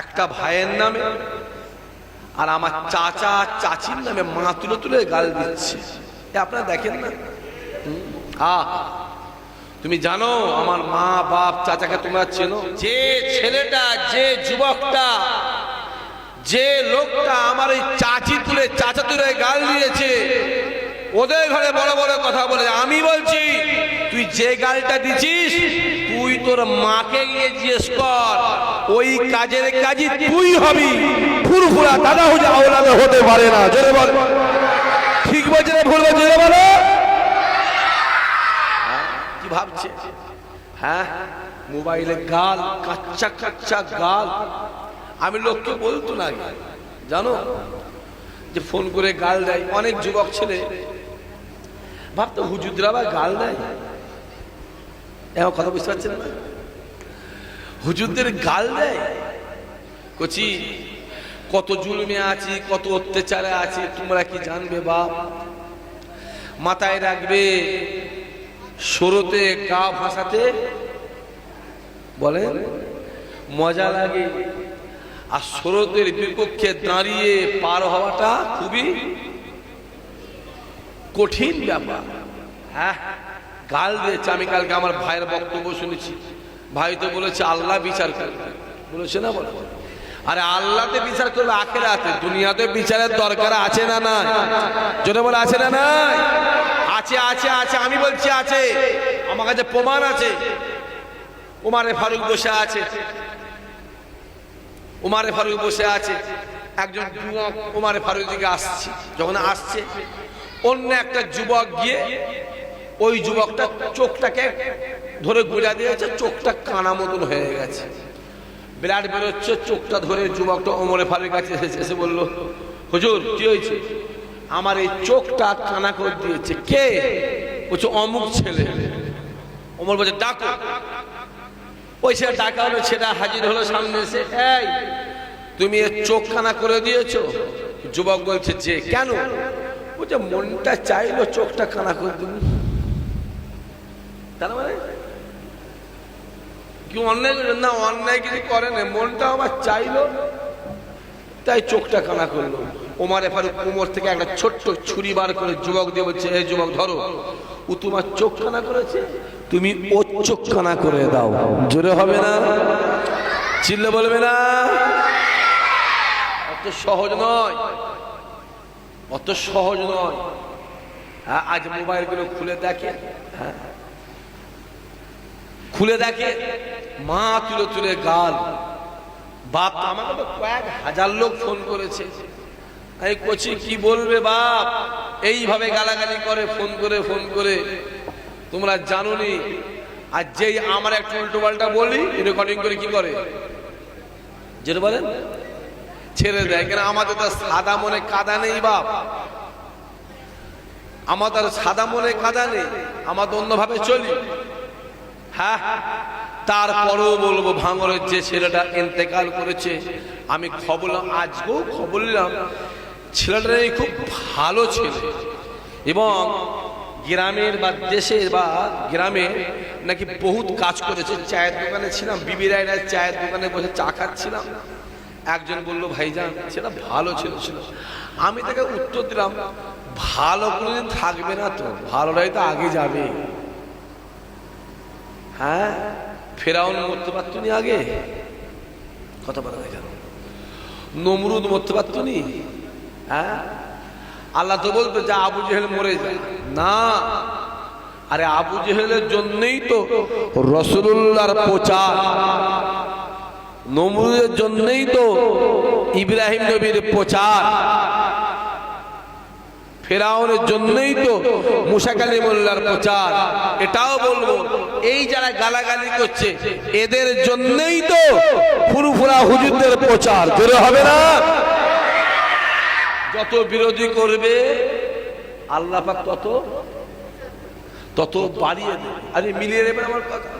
একটা ভাইয়ের নামে, আর আমার চাচা চাচির নামে মা তুলে তুলে গাল দিচ্ছে। আপনারা দেখেন না? আহ, তুমি জানো, আমার মা, বাপ, চাচাকে তোমরা চেনো? যে ছেলেটা, যে যুবকটা, যে লোকটা আমার এই চাচি তুলে, চাচা তুলে গাল দিয়েছে, ওদের ঘরে বড় বড় কথা বলে, আমি বলছি তুই যে গালটা দিছিস, তুই তোর মাকে গিয়ে জিজ্ঞেস কর। ওই কাজের কাজই তুই হবি। ফুরফুরা দাদা হুজা আওলাদে হতে পারে না। জোরে বল। ঠিক বলছে না ভুল বলছে? জোরে বলো। কি ভাবছে? হ্যাঁ মোবাইলে গাল, কাচ্চা কাচ্চা গাল। আমি লোককে বলতো না জানো? যে ফোন করে গাল দেয়। অনেক যুবক ছেলে। ভাবতো হুজুদরা বা গাল দেয়? এমন কথা বুঝতে পারছেন না? হুজুরদের গাল দেয়? কচি, কত জুলমে আছি, কত অত্যাচারে আছি, তোমরা কি জানবে বাপ? মাথায় রাখবে, সরতে গা ভাসাতে, বলেন, মজা লাগে। আর স্রোতের বিপক্ষে দাঁড়িয়ে পার হওয়াটা খুবই কঠিন ব্যাপার। হ্যাঁ? গাল দিয়েছে, আমি কালকে আমার ভাইয়ের বক্তব্য শুনেছি। ভাই তো বলেছে, আল্লাহ বিচার করবে। বলেছে না বলে? আরে আল্লাহতে বিচার করবে আখের আছে দুনিয়াতে বিচারের দরকার আছে না না যদি বলে, আছে না না আছে আছে আছে, আমি বলছি আছে। আমার কাছে প্রমাণ আছে। উমারে ফারুক বসে আছে। উমারে ফারুক বসে আছে। একজন যুবক উমারে ফারুক দিকে আসছে। যখন আসছে, অন্য একটা যুবক গিয়ে ওই যুবকটা চোখটাকে ধরে গুড়া দিয়েছে, চোখটা কানা মতন হয়ে গেছে। বিরাট বেরোচ্ছে, চোখটা ধরে যুবকটা ওমরে ফারুক কাছে এসে বলল, হুজুর, কি হয়েছে? আমার এই চোখটা কানা করে দিয়েছে। কে? বলছে, অমুক ছেলে। ওমর বলছে, ডাকো। ওই ছেলে ডাকা হলো, ছেলে হাজির হলো সামনে এসে, এই, তুমি এর চোখ কানা করে দিয়েছ? যুবক বলছে, যে, কেন? বলছে, মনটা চাইলো চোখটা কানা করে দিন তার মানে? কি অন্যায় না, অন্যায় কিছু করে না মনটা আমার চাইলো, তাই চোখটা কানা করল। ওমারে ফারুক কোমর থেকে একটা ছোট্ট ছুরি বার করে যুবক দিয়ে বলছে এই যুবক, ধরো। ও তোমার চোখ কানা করেছে? তুমি ও চোখ কানা করে দাও। জোরে হবে না? চিল্লে বলবে না? অত সহজ নয়। অত সহজ নয়। হ্যাঁ আজ মোবাইলগুলো খুলে দেখে। হ্যাঁ। খুলে দেখে, মা তুলে তুলে গাল। বাপ আমাকে তো কয়েক হাজার লোক ফোন করেছে। আমি কচি, কি বলবে বাপ? এইভাবে গালাগালি করে, ফোন করে ফোন করে। তোমরা জানো জানোনি, আর যেই আমার একটু উল্টো পাল্টা বলি রেকর্ডিং করে কি করে? যেটা বলেন? ছেড়ে দেয়, কেন আমাদের তো সাদা মনে কাদা নেই বাপ। আমাদের সাদা মনে কাদা নেই আমাদের অন্যভাবে চলি। হ্যাঁ? তারপরেও বলব, ভাঙরের যে ছেলেটা ইন্তেকাল করেছে, আমি খবর আজকেও খবর নিলাম, ছেলেটা খুব ভালো ছেলে। এবং গ্রামের বা দেশের বা গ্রামে নাকি বহুত কাজ করেছে। চায়ের দোকানে ছিলাম, বিবি রায়রা চায়ের দোকানে বসে চা খাচ্ছিলাম। একজন বলল, ভাইজান সেটা ভালো ছিল ছিল। আমি তাকে উত্তর দিলাম, ভালো কোনোদিন থাকবে না তো ভালোটাই তো আগে যাবে। হ্যাঁ ফেরাউন মরতে পারতো নি আগে কথা বলা কেন নমরুদ মরতে পারতো নি? হ্যাঁ আল্লাহ তো বলতো যা আবু জেহেল মরে যায় না, আরে আবু জেহেলের জন্যই তো রসুল্লাহর প্রচার। নমরুদের জন্যই তো ইব্রাহিম নবীর প্রচার। ফেরাউনের জন্যই তো মুসা কালিমুল্লার প্রচার। এটাও বলব, এই যারা গালাগালি করছে, এদের জন্যই তো ফুরুফুরা হুজুরদের প্রচার। জোরে হবে না? যত বিরোধী করবে, আল্লাহ পাক তত তত বাড়িয়ে দেবে। আরে মিলিয়ে দেবেন আমার কথা।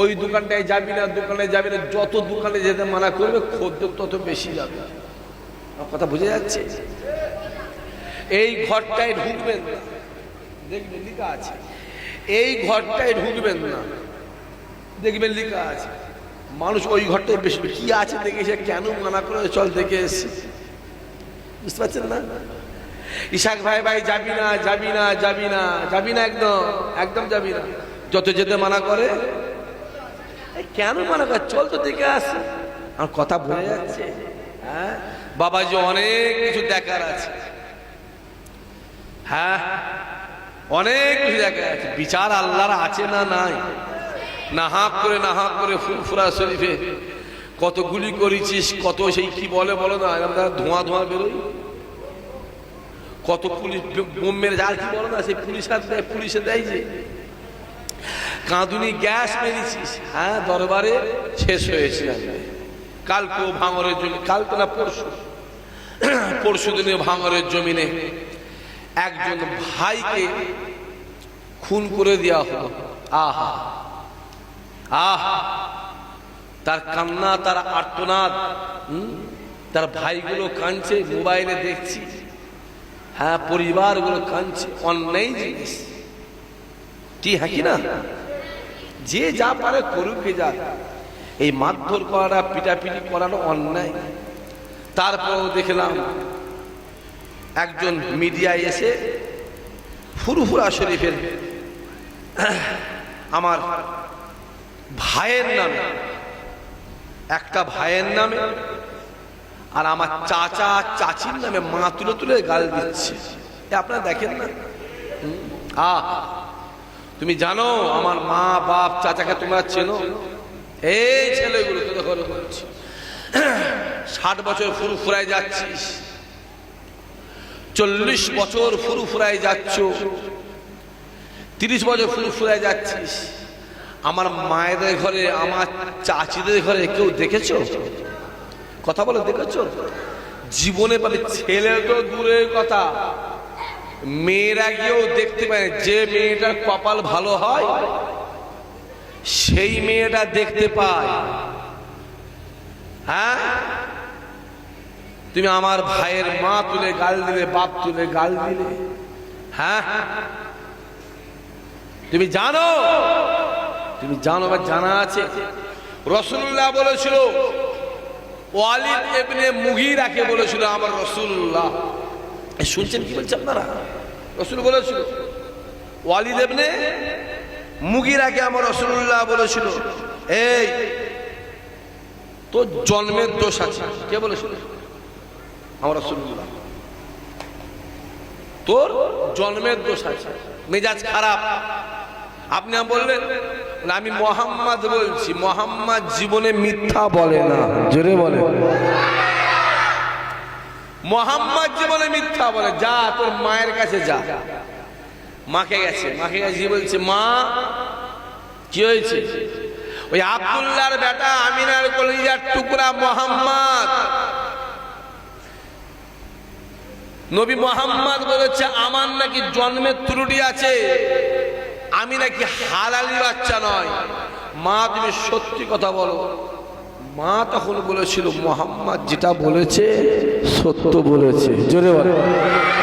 ওই দোকানটায় যাবি না দোকানে যাবি না, যত দোকানে যেতে মানা করবে, খদ্দের তত বেশি যাবে। কথা বুঝে যাচ্ছে? এই ঘরটায় ঢুকবেন না। দেখবেন, লেখা আছে। এই ঘরটায় ঢুকবেন না। দেখবেন, লেখা আছে। মানুষ ওই ঘরটায় বেশি কি আছে দেখে সে কেন মানা করে চল দেখে এসছি বুঝতে পারছেন না? ইশাক ভাই ভাই, যাবি না যাবি না যাবি না যাবি না একদম একদম যাবি না। যত যেতে মানা করে কেন মানা করে? চল তো দেখে আস। আমার কথা বলে যাচ্ছে। হ্যাঁ? বাবাজি অনেক কিছু দেখার আছে। হ্যাঁ? অনেক কিছু দেখার আছে বিচার আল্লাহর আছে না নাই? নাহাক করে নাহাক করে ফুরফুরা শরীফে কত গুলি করেছিস, কত সেই কি বলে, বলো না আমরা ধোঁয়া ধোঁয়া বেরোই কত পুলিশ বোম মেরে আর কি বলো না, সেই পুলিশ হাত দেয়, পুলিশে দেয় যে। কাঁদুনি গ্যাস মেরেছিস। হ্যাঁ দরবারে শেষ হয়েছে কালকেও ভাঙরের জমি কালকে না, পরশু। পরশু দিনে ভাঙরের জমিনে একজন ভাইকে খুন করে দেওয়া হলো। আহা। আহা। তার কান্না, তার আর্তনাদ? তার ভাইগুলো কাঁদছে, মোবাইলে দেখছি। হ্যাঁ পরিবারগুলো কাঁদছে, অন্যায় জিনিস। কি হ্যাঁ কি না? যে যা পারে করুক যা। এই মারধর করাটা, পিটাপিটি করানো অন্যায়। তারপরেও দেখলাম একজন মিডিয়ায় এসে ফুরফুরা শরীফের আমার ভাইয়ের নামে, একটা ভাইয়ের নামে আর আমার চাচা চাচির নামে মা তুলে তুলে গাল দিচ্ছে। আপনারা দেখেন না? আ, তুমি জানো আমার মা, বাপ, চাচাকে তোমরা চেনো? এই ছেলেগুলো তো দেখো ষাট বছর ফুরফুরায় যাচ্ছিস। চল্লিশ বছর ফুরফুরায় যাচ্ছ, তিরিশ বছর ফুরফুরায় যাচ্ছিস। আমার মায়েদের ঘরে, আমার চাচিদের ঘরে কেউ দেখেছ? কথা বলে দেখেছ? জীবনে পাবে ছেলে তো দূরের কথা। মেয়েরা গিয়েও দেখতে পায়, যে মেয়েটার কপাল ভালো হয়, সেই মেয়েটা দেখতে পায়। হ্যাঁ? তুমি আমার ভাইয়ের মা তুলে গাল দিলে, বাপ তুলে গাল দিলে। হ্যাঁ? তুমি জানো? তুমি জানো বা জানা আছে? রসুল্লাহ বলেছিল, ওয়ালিদ এমনি মুগিরাকে বলেছিল আমার রসুল্লাহ। শুনছেন কি বলছে আপনারা? রসুল বলেছিল, ওয়ালিদ এমনি মুগিরাকে আমার রসুল্লাহ বলেছিল, এই, তোর জন্মের দোষ আছে। কে বলেছিল? আমার রসুল্লাহ তোর জন্মের দোষ আছে, মেজাজ খারাপ। আপনি বললেন আমি মোহাম্মদ বলছি, মোহাম্মদ জীবনে মিথ্যা বলে না। জোরে বলে। মোহাম্মদ জীবনে মিথ্যা বলে, যা তোর মায়ের কাছে যা। মাকে গেছে মাকে গেছে বলছে, মা, কি হয়েছে? ওই আব্দুল্লাহর বেটা আমিনার কলিজার টুকরা মোহাম্মদ। নবী মোহাম্মদ বলেছে, আমার নাকি জন্মের ত্রুটি আছে। আমি নাকি হালালি বাচ্চা নয়। মা, তুমি সত্যি কথা বলো। মা তখন বলেছিল, মোহাম্মদ যেটা বলেছে, সত্য বলেছে। জোরে বলে।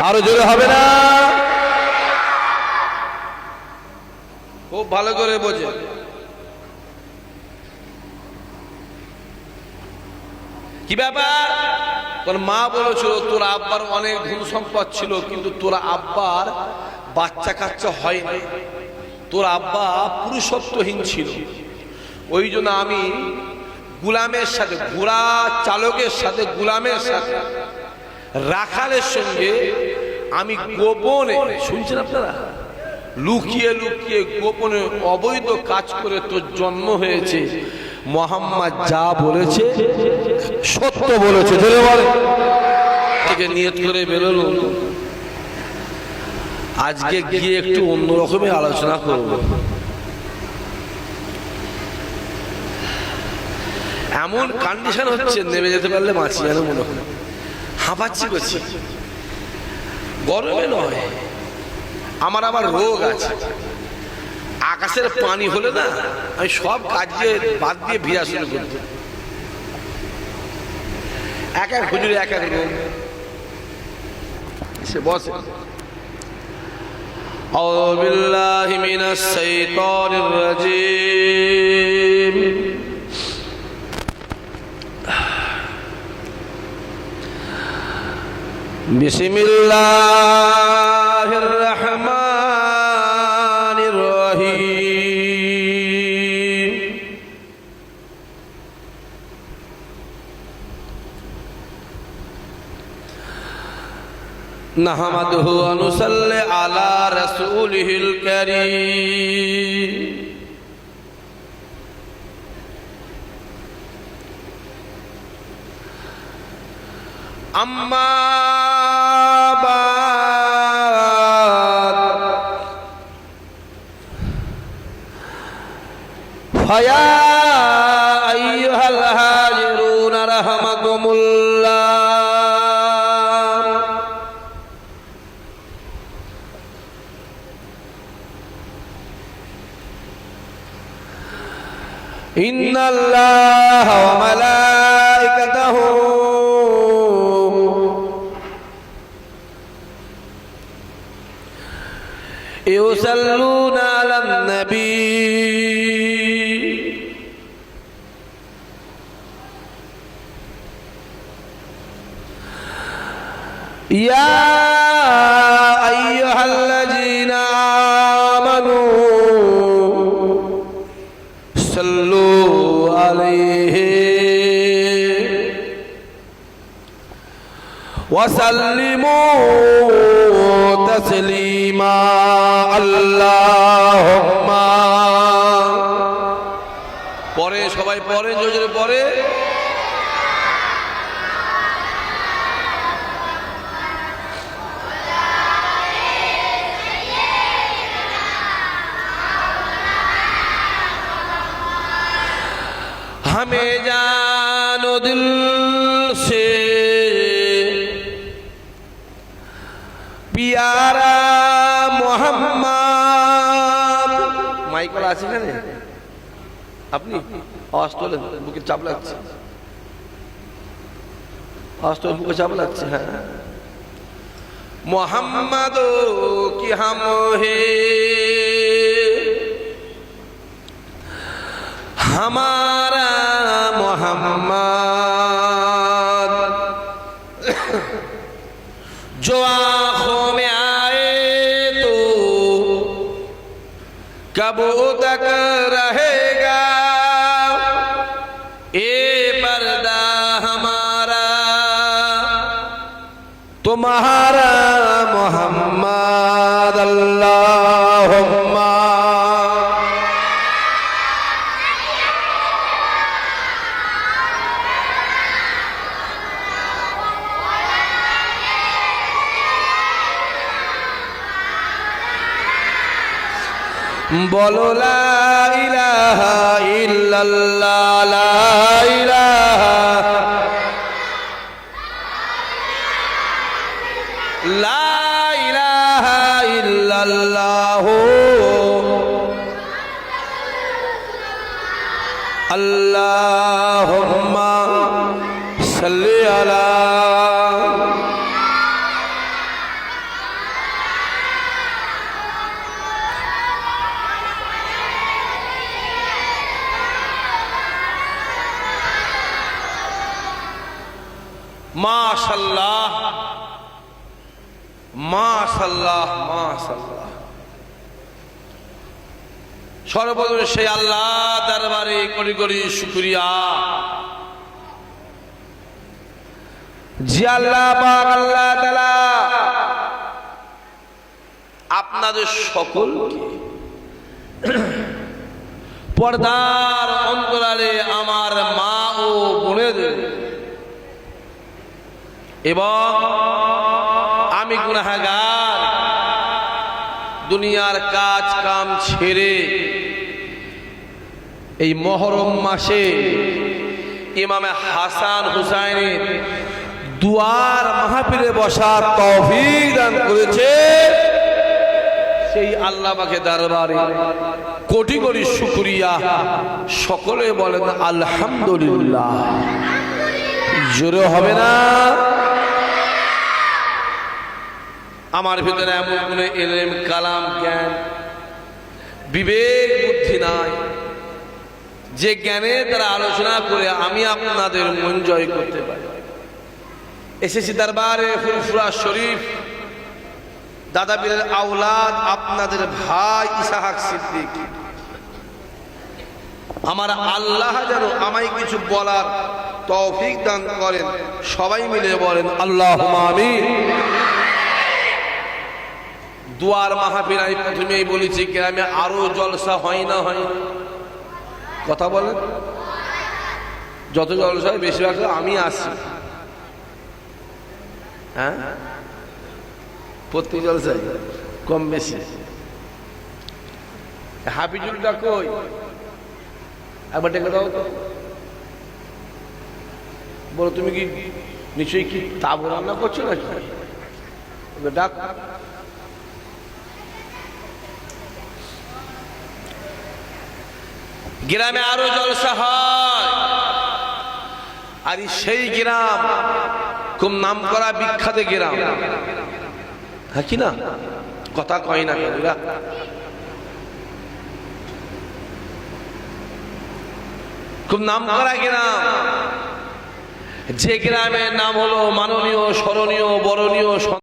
আরও জোরে হবে না? খুব ভালো করে বোঝে। কি ব্যাপার? তোর মা বলেছিল, তোর আব্বার অনেক ধন সম্পদ ছিল, কিন্তু তোর আব্বার বাচ্চা কাচ্চা হয়নি তোর আব্বা পুরুষত্বহীন ছিল। ওই জন্য আমি গুলামের সাথে, ঘোড়া চালকের সাথে, গুলামের সাথে, রাখালের সঙ্গে আমি গোপনে, শুনছেন আপনারা? লুকিয়ে লুকিয়ে গোপনে অবৈধ কাজ করে তোর জন্ম হয়েছে। মোহাম্মদ যা বলেছে সত্য বলেছে। ধরে বলে। থেকে নিয়ত করে বেরোলো। আজকে গিয়ে একটু অন্যরকমের আলোচনা করব। এমন কন্ডিশন হচ্ছে নেমে যেতে পারলে মাছি যেন মনে হয় হাঁপাচ্ছি করছি গরমে নয় আমার আবার রোগ আছে। আকাশের পানি হলে না আমি সব কাজে বাদ দিয়ে ভিড়া শুরু করি। এক এক হুজুরে এক এক রোগ সে বসে। أعوذ بالله من الشيطان الرجيم بسم الله الرحمن نحمده ونصلي على رسوله الكريم أما بعد فيا الله وملائكته. يصلون على النبي. يا وسلموا تسليما اللهم পরে সবাই পরে জোরে পরে আছে এখানে আপনি আওয়াজ তোলেন বুকে চাপ লাগছে আওয়াজ তোলেন বুকে চাপ লাগছে হ্যাঁ মোহাম্মদ কি হাম হে हमारा मोहम्मद जो आंखों में आए तो कब তোমারা মোহাম্মদ বলো লাহ ইল্ল আল্লাহুম্মা সাল্লি আলা মাশাল্লাহ। মাশাল্লাহ মাশাল্লাহ সর্বপ্রথম সেই আল্লাহ দরবারে করি করি শুক্রিয়া। জি আল্লাহ পাক, আল্লাহ তাআলা। আপনাদের সকলকে পর্দার অন্তরালে আমার মা ও বোনেদের এবং আমি গুনাহাগার। দুনিয়ার কাজ কাম ছেড়ে এই মহরম মাসে ইমামে হাসান হুসাইনের দুয়ার মাহফিলে বসার তৌফিক দান করেছে। সেই আল্লাহ পাকে দরবারে কোটি কোটি শুকরিয়া। সকলে বলেন, আলহামদুলিল্লাহ। জোরে হবে না? আমার ভিতরে এমন কোন এলেম, কালাম, জ্ঞান, বিবেক, বুদ্ধি নাই। যে জ্ঞানের দ্বারা আলোচনা করে আমি আপনাদের মন জয় করতে পারি। এসেছি দরবারে ফুরফুরা শরীফ। দাদা বীরের আওলাদ আপনাদের ভাই ইসাহাক সিদ্দিক। আমার আল্লাহ যেন আমায় কিছু বলার তৌফিক দান করেন। সবাই মিলে বলেন আল্লাহ আমিন। দুয়ার মাহফিল আমি প্রথমেই বলেছি, গ্রামে আরও জলসা হয় না হয়। কথা বলেন? যত জলসা হয় বেশিরভাগ আমি আসি। হ্যাঁ? প্রত্যেক জলসায় কম বেশি। হাফিজুলটা কই? একবার ডেকে দাও তো। বলো, তুমি কি নিশ্চয়ই কি তাবু রান্না করছ এবার ডাক। গ্রামে আরও জলসা হয়। আর সেই গ্রাম, খুব নাম করা বিখ্যাত গ্রাম। হ্যাঁ কি না? কথা কয় না খুব নাম করা গ্রাম। যে গ্রামের নাম হলো মাননীয়, স্মরণীয়, বরণীয়